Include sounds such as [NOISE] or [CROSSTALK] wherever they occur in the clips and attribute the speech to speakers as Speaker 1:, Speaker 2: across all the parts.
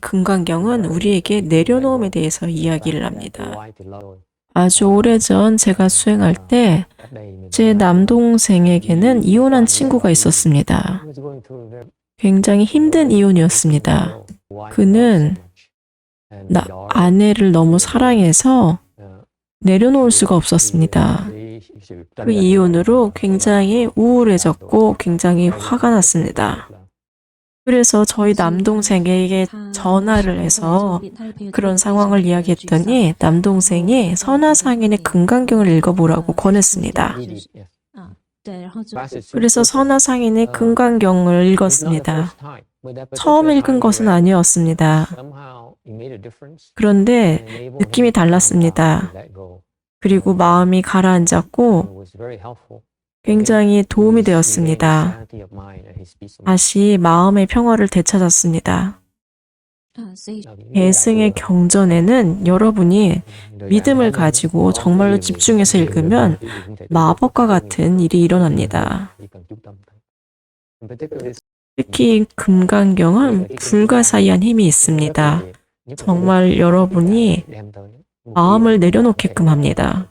Speaker 1: 금강경은 우리에게 내려놓음에 대해서 이야기를 합니다. 아주 오래전 제가 수행할 때 제 남동생에게는 이혼한 친구가 있었습니다. 굉장히 힘든 이혼이었습니다. 그는 나, 아내를 너무 사랑해서 내려놓을 수가 없었습니다. 그 이혼으로 굉장히 우울해졌고 굉장히 화가 났습니다. 그래서 저희 남동생에게 전화를 해서 그런 상황을 이야기했더니 남동생이 선화상인의 금강경을 읽어보라고 권했습니다. 그래서 선화상인의 금강경을 읽었습니다. 처음 읽은 것은 아니었습니다. 그런데 느낌이 달랐습니다. 그리고 마음이 가라앉았고 굉장히 도움이 되었습니다. 다시 마음의 평화를 되찾았습니다. 계승의 경전에는 여러분이 믿음을 가지고 정말로 집중해서 읽으면 마법과 같은 일이 일어납니다. 특히 금강경은 불가사의한 힘이 있습니다. 정말 여러분이 마음을 내려놓게끔 합니다.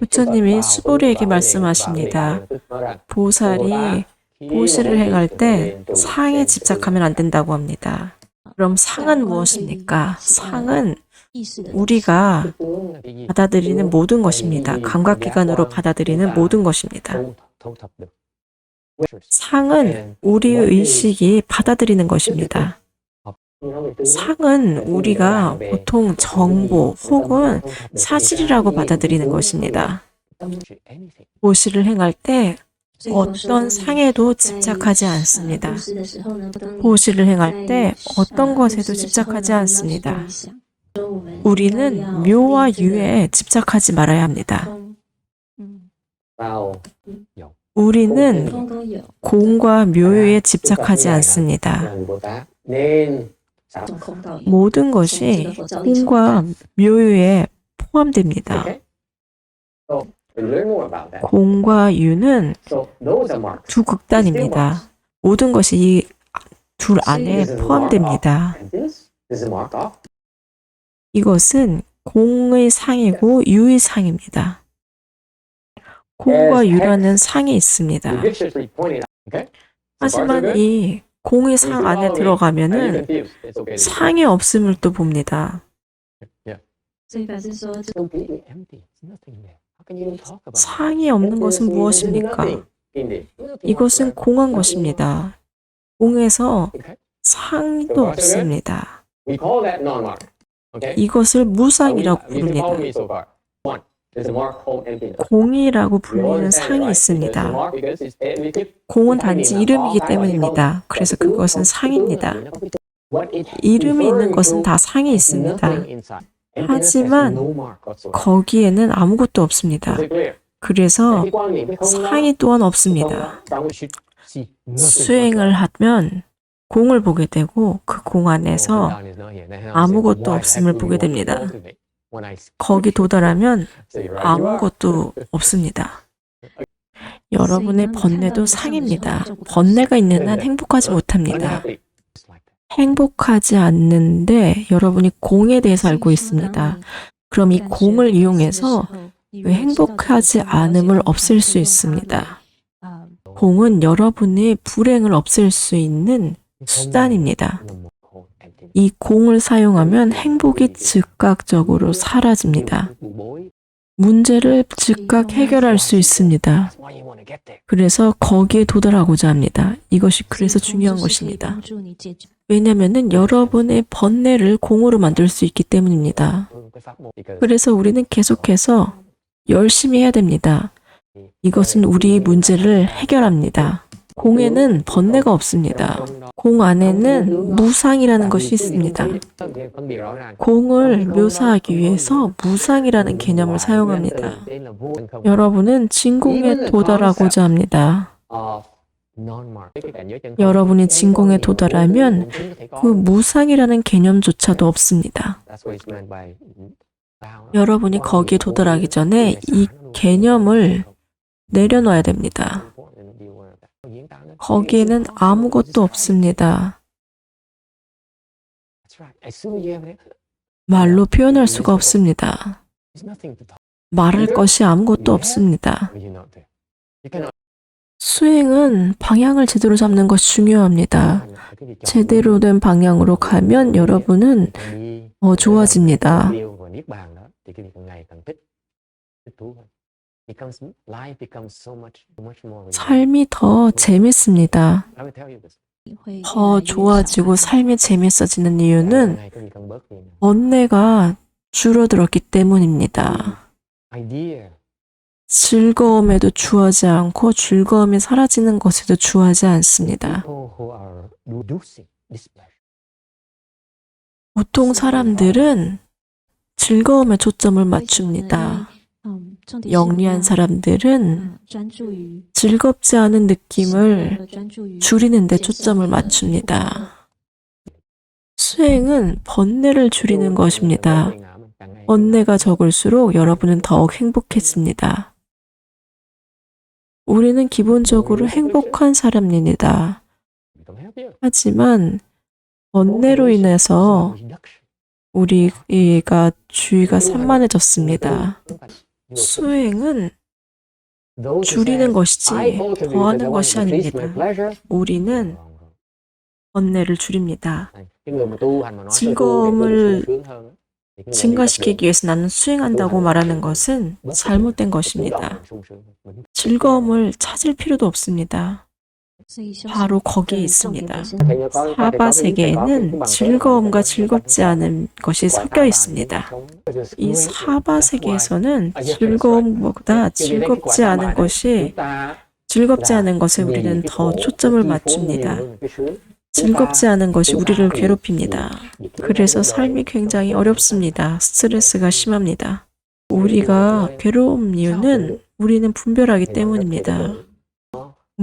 Speaker 1: 부처님이 수보리에게 말씀하십니다. 보살이 보시를 행할 때 상에 집착하면 안 된다고 합니다. 그럼 상은 무엇입니까? 상은 우리가 받아들이는 모든 것입니다. 감각기관으로 받아들이는 모든 것입니다. 상은 우리의 의식이 받아들이는 것입니다. 상은 우리가 보통 정보 혹은 사실이라고 받아들이는 것입니다. 보시를 행할 때 어떤 상에도 집착하지 않습니다. 보시를 행할 때 어떤 것에도 집착하지 않습니다. 우리는 묘와 유에 집착하지 말아야 합니다. 우리는 공과 묘에 집착하지 않습니다. 모든 것이 공과 묘에 포함됩니다. 공과 유는 두 극단입니다. 모든 것이 이 둘 안에 포함됩니다. 이것은 공의 상이고 유의 상입니다. 공과 유라는 상이 있습니다. 하지만 이 공의 상 안에 들어가면은 상이 없음을 또 봅니다. 상이 없는 것은 무엇입니까? 이것은 공한 것입니다. 공에서 상도 없습니다. 이것을 무상이라고 부릅니다. 공이라고 불리는 상이 있습니다. 공은 단지 이름이기 때문입니다. 그래서 그것은 상입니다. 이름이 있는 것은 다 상이 있습니다. 하지만 거기에는 아무것도 없습니다. 그래서 상이 또한 없습니다. 수행을 하면 공을 보게 되고 그 공 안에서 아무것도 없음을 보게 됩니다. 거기 도달하면 아무것도 [LAUGHS] 없습니다. [LAUGHS] 여러분의 번뇌도 상입니다. 번뇌가 있는 한 행복하지 못합니다. 행복하지 않는데 여러분이 공에 대해서 알고 있습니다. 그럼 이 공을 이용해서 왜 행복하지 않음을 없앨 수 있습니다. 공은 여러분의 불행을 없앨 수 있는 수단입니다. 이 공을 사용하면 행복이 즉각적으로 사라집니다. 문제를 즉각 해결할 수 있습니다. 그래서 거기에 도달하고자 합니다. 이것이 그래서 중요한 것입니다. 왜냐하면 여러분의 번뇌를 공으로 만들 수 있기 때문입니다. 그래서 우리는 계속해서 열심히 해야 됩니다. 이것은 우리의 문제를 해결합니다. 공에는 번뇌가 없습니다. 공 안에는 무상이라는 것이 있습니다. 공을 묘사하기 위해서 무상이라는 개념을 사용합니다. 여러분은 진공에 도달하고자 합니다. 여러분이 진공에 도달하면 그 무상이라는 개념조차도 없습니다. 여러분이 거기에 도달하기 전에 이 개념을 내려놔야 됩니다. 거기에는 아무것도 없습니다. 말로 표현할 수가 없습니다. 말할 것이 아무것도 없습니다. 수행은 방향을 제대로 잡는 것이 중요합니다. 제대로 된 방향으로 가면 여러분은 더 좋아집니다. 삶이 더 재밌습니다. 더 좋아지고 삶이 재밌어지는 이유는 번뇌가 줄어들었기 때문입니다. 즐거움에도 주하지 않고 즐거움이 사라지는 것에도 주하지 않습니다. 보통 사람들은 즐거움에 초점을 맞춥니다. 영리한 사람들은 즐겁지 않은 느낌을 줄이는 데 초점을 맞춥니다. 수행은 번뇌를 줄이는 것입니다. 번뇌가 적을수록 여러분은 더욱 행복해집니다. 우리는 기본적으로 행복한 사람입니다. 하지만 번뇌로 인해서 우리가 주의가 산만해졌습니다. 수행은 줄이는 것이지 더하는 것이 아닙니다. 우리는 번뇌를 줄입니다. 즐거움을 증가시키기 위해서 나는 수행한다고 말하는 것은 잘못된 것입니다. 즐거움을 찾을 필요도 없습니다. 바로 거기에 있습니다. 사바 세계에는 즐거움과 즐겁지 않은 것이 섞여 있습니다. 이 사바 세계에서는 즐거움보다 즐겁지 않은 것이 즐겁지 않은 것에 우리는 더 초점을 맞춥니다. 즐겁지 않은 것이 우리를 괴롭힙니다. 그래서 삶이 굉장히 어렵습니다. 스트레스가 심합니다. 우리가 괴로운 이유는 우리는 분별하기 때문입니다.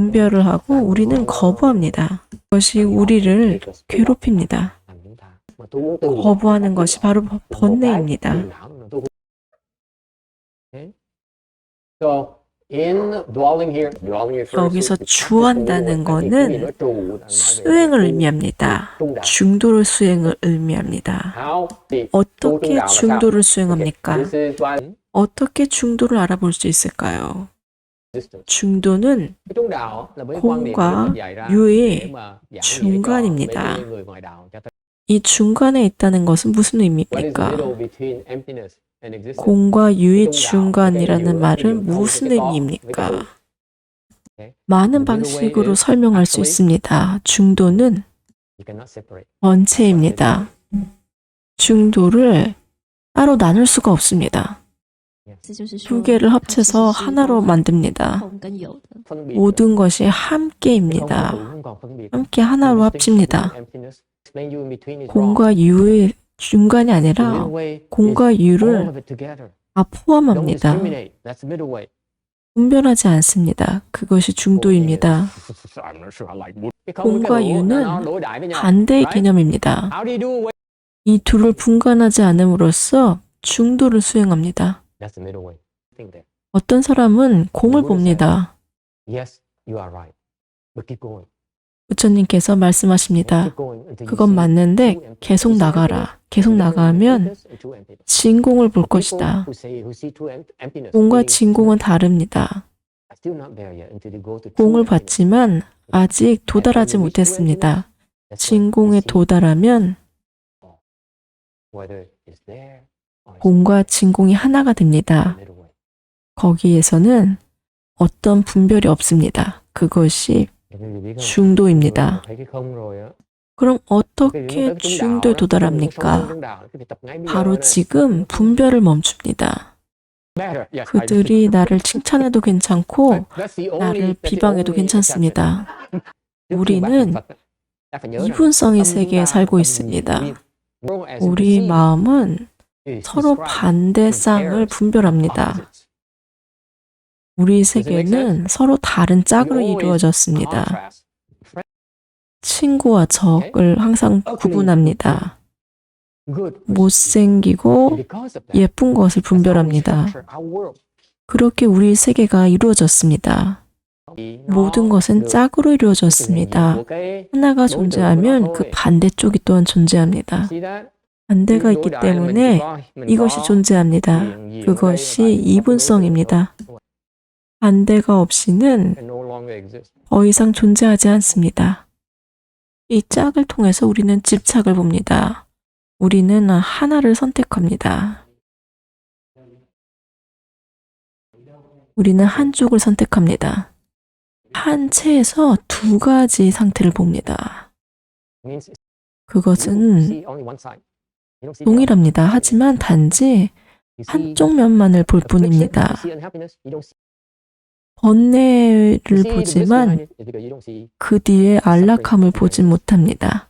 Speaker 1: 분별을 하고 우리는 거부합니다. 그것이 우리를 괴롭힙니다. 거부하는 것이 바로 번뇌입니다. 여기서 주한다는 거는 수행을 의미합니다. 중도를 수행을 의미합니다. 어떻게 중도를 수행합니까? 어떻게 중도를 알아볼 수 있을까요? 중도는 공과 유의 중간입니다. 이 중간에 있다는 것은 무슨 의미입니까? 공과 유의 중간이라는 말은 무슨 의미입니까? 많은 방식으로 설명할 수 있습니다. 중도는 원체입니다. 중도를 따로 나눌 수가 없습니다. 두 개를 합쳐서 하나로 만듭니다. 모든 것이 함께입니다. 함께 하나로 합칩니다. 공과 유의 중간이 아니라 공과 유를 다 포함합니다. 분별하지 않습니다. 그것이 중도입니다. 공과 유는 반대의 개념입니다. 이 둘을 분간하지 않음으로써 중도를 수행합니다. 어떤 사람은 공을 봅니다. 부처님께서 말씀하십니다. 그건 맞는데 계속 나가라. 계속 나가면 진공을 볼 것이다. 공과 진공은 다릅니다. 공을 봤지만 아직 도달하지 못했습니다. 진공에 도달하면 공과 진공이 하나가 됩니다. 거기에서는 어떤 분별이 없습니다. 그것이 중도입니다. 그럼 어떻게 중도에 도달합니까? 바로 지금 분별을 멈춥니다. 그들이 나를 칭찬해도 괜찮고 나를 비방해도 괜찮습니다. 우리는 이분성의 세계에 살고 있습니다. 우리 마음은 서로 반대 쌍을 분별합니다. 우리 세계는 서로 다른 짝으로 이루어졌습니다. 친구와 적을 항상 구분합니다. 못생기고 예쁜 것을 분별합니다. 그렇게 우리 세계가 이루어졌습니다. 모든 것은 짝으로 이루어졌습니다. 하나가 존재하면 그 반대쪽이 또한 존재합니다. 반대가 있기 때문에 이것이 존재합니다. 그것이 이분성입니다. 반대가 없이는 더 이상 존재하지 않습니다. 이 짝을 통해서 우리는 집착을 봅니다. 우리는 하나를 선택합니다. 우리는 한쪽을 선택합니다. 한 채에서 두 가지 상태를 봅니다. 그것은 동일합니다. 하지만 단지 한쪽 면만을 볼 뿐입니다. 번뇌를 보지만 그 뒤에 안락함을 보지 못합니다.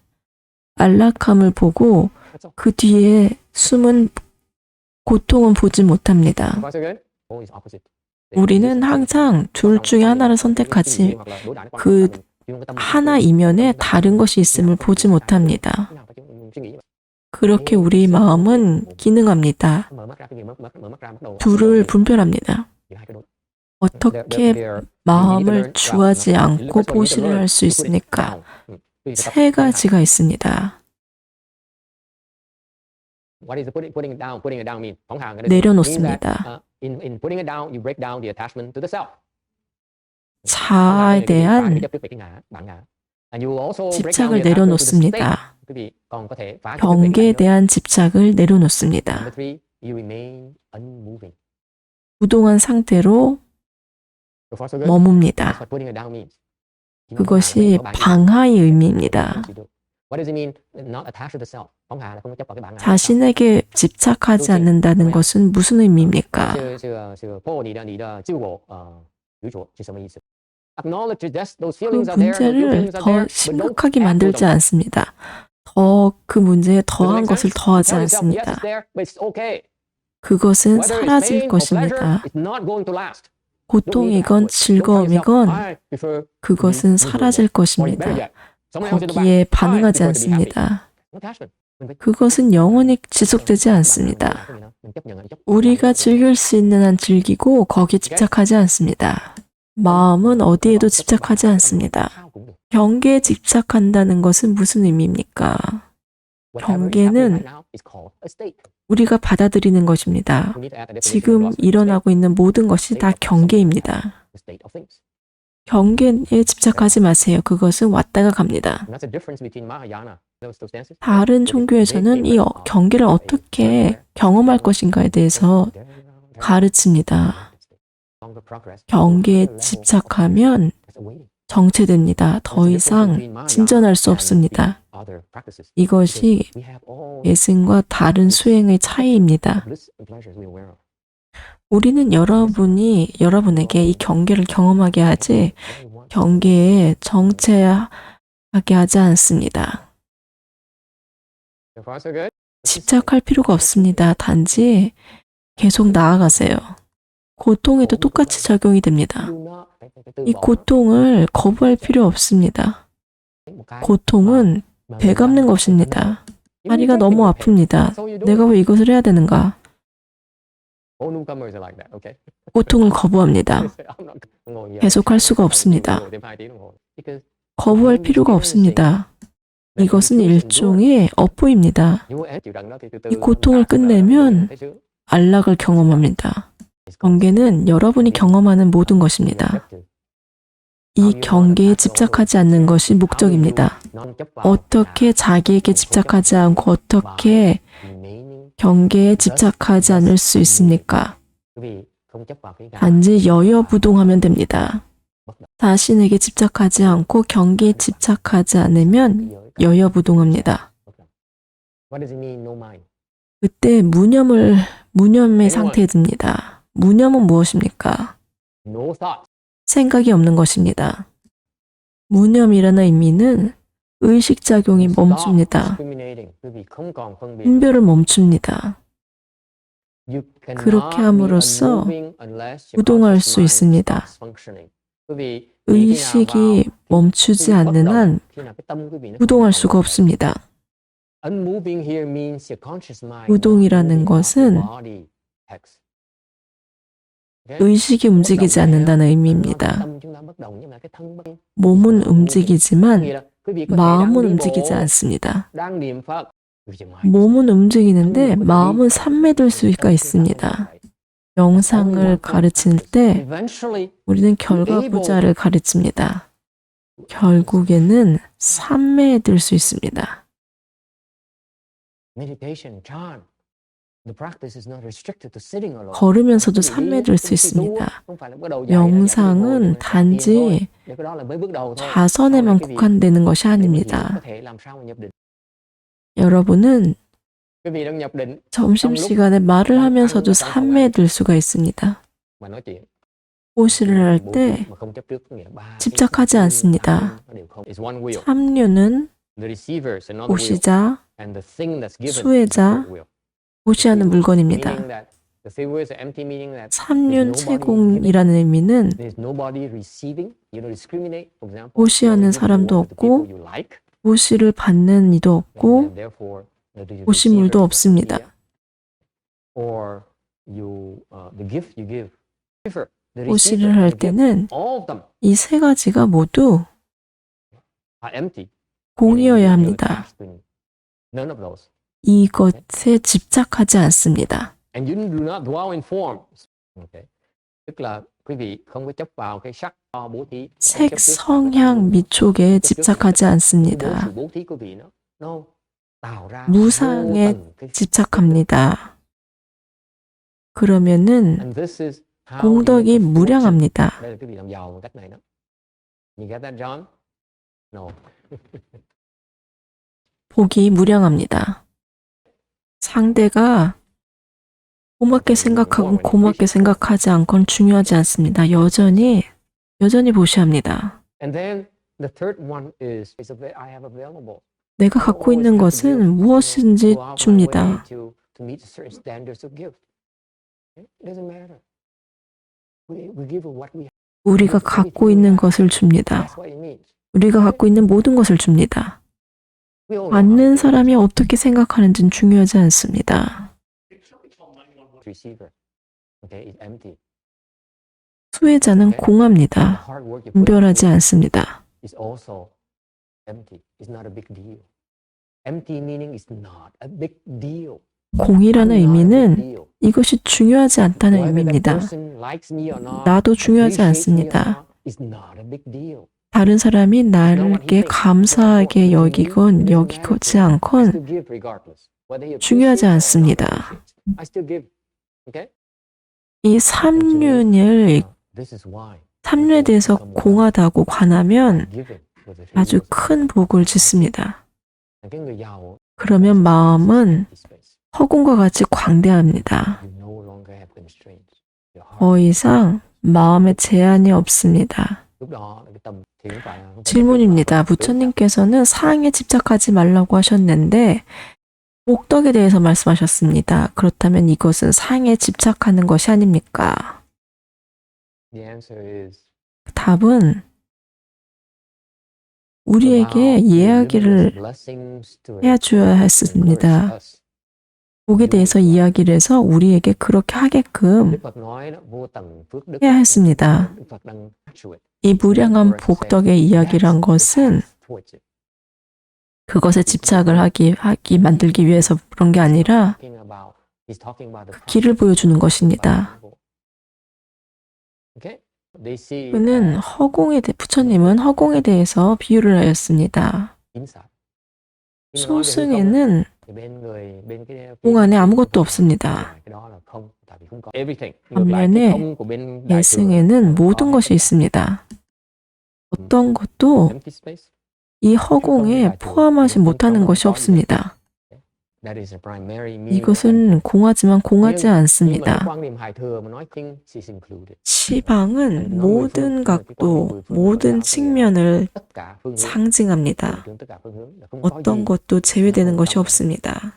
Speaker 1: 안락함을 보고 그 뒤에 숨은 고통은 보지 못합니다. 우리는 항상 둘 중에 하나를 선택하지 그 하나 이면에 다른 것이 있음을 보지 못합니다. 그렇게 우리 마음은 기능합니다. 둘을 분별합니다. 어떻게 마음을 주하지 않고 보시를 할수 있습니까? 세 가지가 있습니다. 내려놓습니다. 자아에 대한 집착을 내려놓습니다. 경계에 대한 집착을 내려놓습니다. 부동한 상태로 머뭅니다. 그것이 방하의 의미입니다. 자신에게 집착하지 않는다는 것은 무슨 의미입니까? 그 문제를 더 심각하게 만들지 않습니다. 더 그 문제에 더한 것을 더하지 않습니다. 그것은 사라질 것입니다. 고통이건 즐거움이건 그것은 사라질 것입니다. 거기에 반응하지 않습니다. 그것은 영원히 지속되지 않습니다. 우리가 즐길 수 있는 한 즐기고 거기에 집착하지 않습니다. 마음은 어디에도 집착하지 않습니다. 경계에 집착한다는 것은 무슨 의미입니까? 경계는 우리가 받아들이는 것입니다. 지금 일어나고 있는 모든 것이 다 경계입니다. 경계에 집착하지 마세요. 그것은 왔다가 갑니다. 다른 종교에서는 이 어- 경계를 어떻게 경험할 것인가에 대해서 가르칩니다. 경계에 집착하면 정체됩니다. 더 이상 진전할 수 없습니다. 이것이 예승과 다른 수행의 차이입니다. 우리는 여러분이 여러분에게 이 경계를 경험하게 하지 경계에 정체하게 하지 않습니다. 집착할 필요가 없습니다. 단지 계속 나아가세요. 고통에도 똑같이 작용이 됩니다. 이 고통을 거부할 필요 없습니다. 고통은 배 감는 것입니다. 다리가 너무 아픕니다. 내가 왜 이것을 해야 되는가? 고통을 거부합니다. [LAUGHS] 계속할 수가 없습니다. 거부할 필요가 없습니다. 이것은 일종의 업보입니다. 이 고통을 끝내면 안락을 경험합니다. 경계는 여러분이 경험하는 모든 것입니다. 이 경계에 집착하지 않는 것이 목적입니다. 어떻게 자기에게 집착하지 않고 어떻게 경계에 집착하지 않을 수 있습니까? 단지 여여부동하면 됩니다. 자신에게 집착하지 않고 경계에 집착하지 않으면 여여부동합니다. 그때 무념을 무념의 상태에 듭니다. 무념은 무엇입니까? 생각이 없는 것입니다. 무념이라는 의미는 의식작용이 멈춥니다. 분별을 멈춥니다. 그렇게 함으로써 부동할 수 있습니다. 의식이 멈추지 않는 한 부동할 수가 없습니다. 부동이라는 것은 의식이 움직이지 않는다는 의미입니다. 몸은 움직이지만 마음은 움직이지 않습니다. 몸은 움직이는데 마음은 산매될 수가 있습니다. 영상을 가르칠 때 우리는 결과부자를 가르칩니다. 결국에는 산매에 들 수 있습니다. 걸으면서도 들수 있습니다.
Speaker 2: thôi.
Speaker 1: 단지
Speaker 2: vị
Speaker 1: 국한되는 것이 아닙니다. 여러분은 점심시간에 말을 하면서도 산매에 들 수가 있습니다. 호시를 할 때 집착하지 않습니다. 참류는
Speaker 2: is
Speaker 1: 수혜자. 물건입니다.
Speaker 2: Empty, meaning that
Speaker 1: 삼륜 채공이라는 의미는 보시하는 사람도 없고, 보시를 받는 이도 없고 보시물도 없습니다.
Speaker 2: Uh,
Speaker 1: 보시를 할 때는 이 세 가지가 모두. 공이어야 합니다. 이것에 집착하지 않습니다.
Speaker 2: And you do not dwell in forms. Okay. Tức là quý vị không có chấp vào cái sắc to bố thí. không
Speaker 1: 색, 성향, 미촉에 집착하지 않습니다.
Speaker 2: sự bố thí của vị nó nó tạo ra
Speaker 1: 무상에 집착합니다. 그러면은
Speaker 2: And this is how
Speaker 1: 공덕이
Speaker 2: you.
Speaker 1: 무량합니다.
Speaker 2: Đây là quý vị làm giàu bằng cách này đó. You get that John? No.
Speaker 1: 복이 무량합니다. 상대가 고맙게 생각하고 고맙게 생각하지 않건 중요하지 않습니다. 여전히 여전히 보시합니다. 내가 갖고 있는 것은 무엇인지 줍니다. 우리가 갖고 있는 것을 줍니다. 우리가 갖고 있는 모든 것을 줍니다. 받는
Speaker 2: to
Speaker 1: 사람이 어떻게 생각하는지는 중요하지 않습니다. 수혜자는 공합니다. 분별하지 않습니다. 공이라는 의미는. 이것이 중요하지 않다는 의미입니다. 나도 중요하지 않습니다. 다른 사람이 나에게 감사하게 여기건 여기지 않건 중요하지 않습니다. 이 삼륜을 삼륜에 대해서 공하다고 관하면 아주. 큰 복을 짓습니다. 그러면 마음은. 허공과 같이 광대합니다. 더 이상 마음에 제한이 없습니다. 질문입니다. 부처님께서는 사항에 집착하지 말라고 하셨는데 목덕에 대해서 말씀하셨습니다. 그렇다면 이것은 사항에 집착하는 것이 아닙니까? 답은 우리에게 이야기를 해줘야 했습니다. 복에 대해서 이야기를 해서 우리에게 그렇게 하게끔 해야 했습니다. 이 무량한 복덕의 이야기란 것은 그것에 집착을 하기, 하기 만들기 위해서 그런 게 아니라 그 길을 보여주는 것입니다. 그는 허공에 대, 부처님은 허공에 대해서 비유를 하였습니다. 소승에는 공 안에 아무것도 없습니다. 반면에 예승에는 모든 것이 있습니다. 어떤 것도 이 허공에 포함하지 못하는 것이 없습니다. 이것은 공하지만 공하지 않습니다. 시방은 모든 각도, 모든 측면을 상징합니다. 어떤 것도 제외되는 것이 없습니다.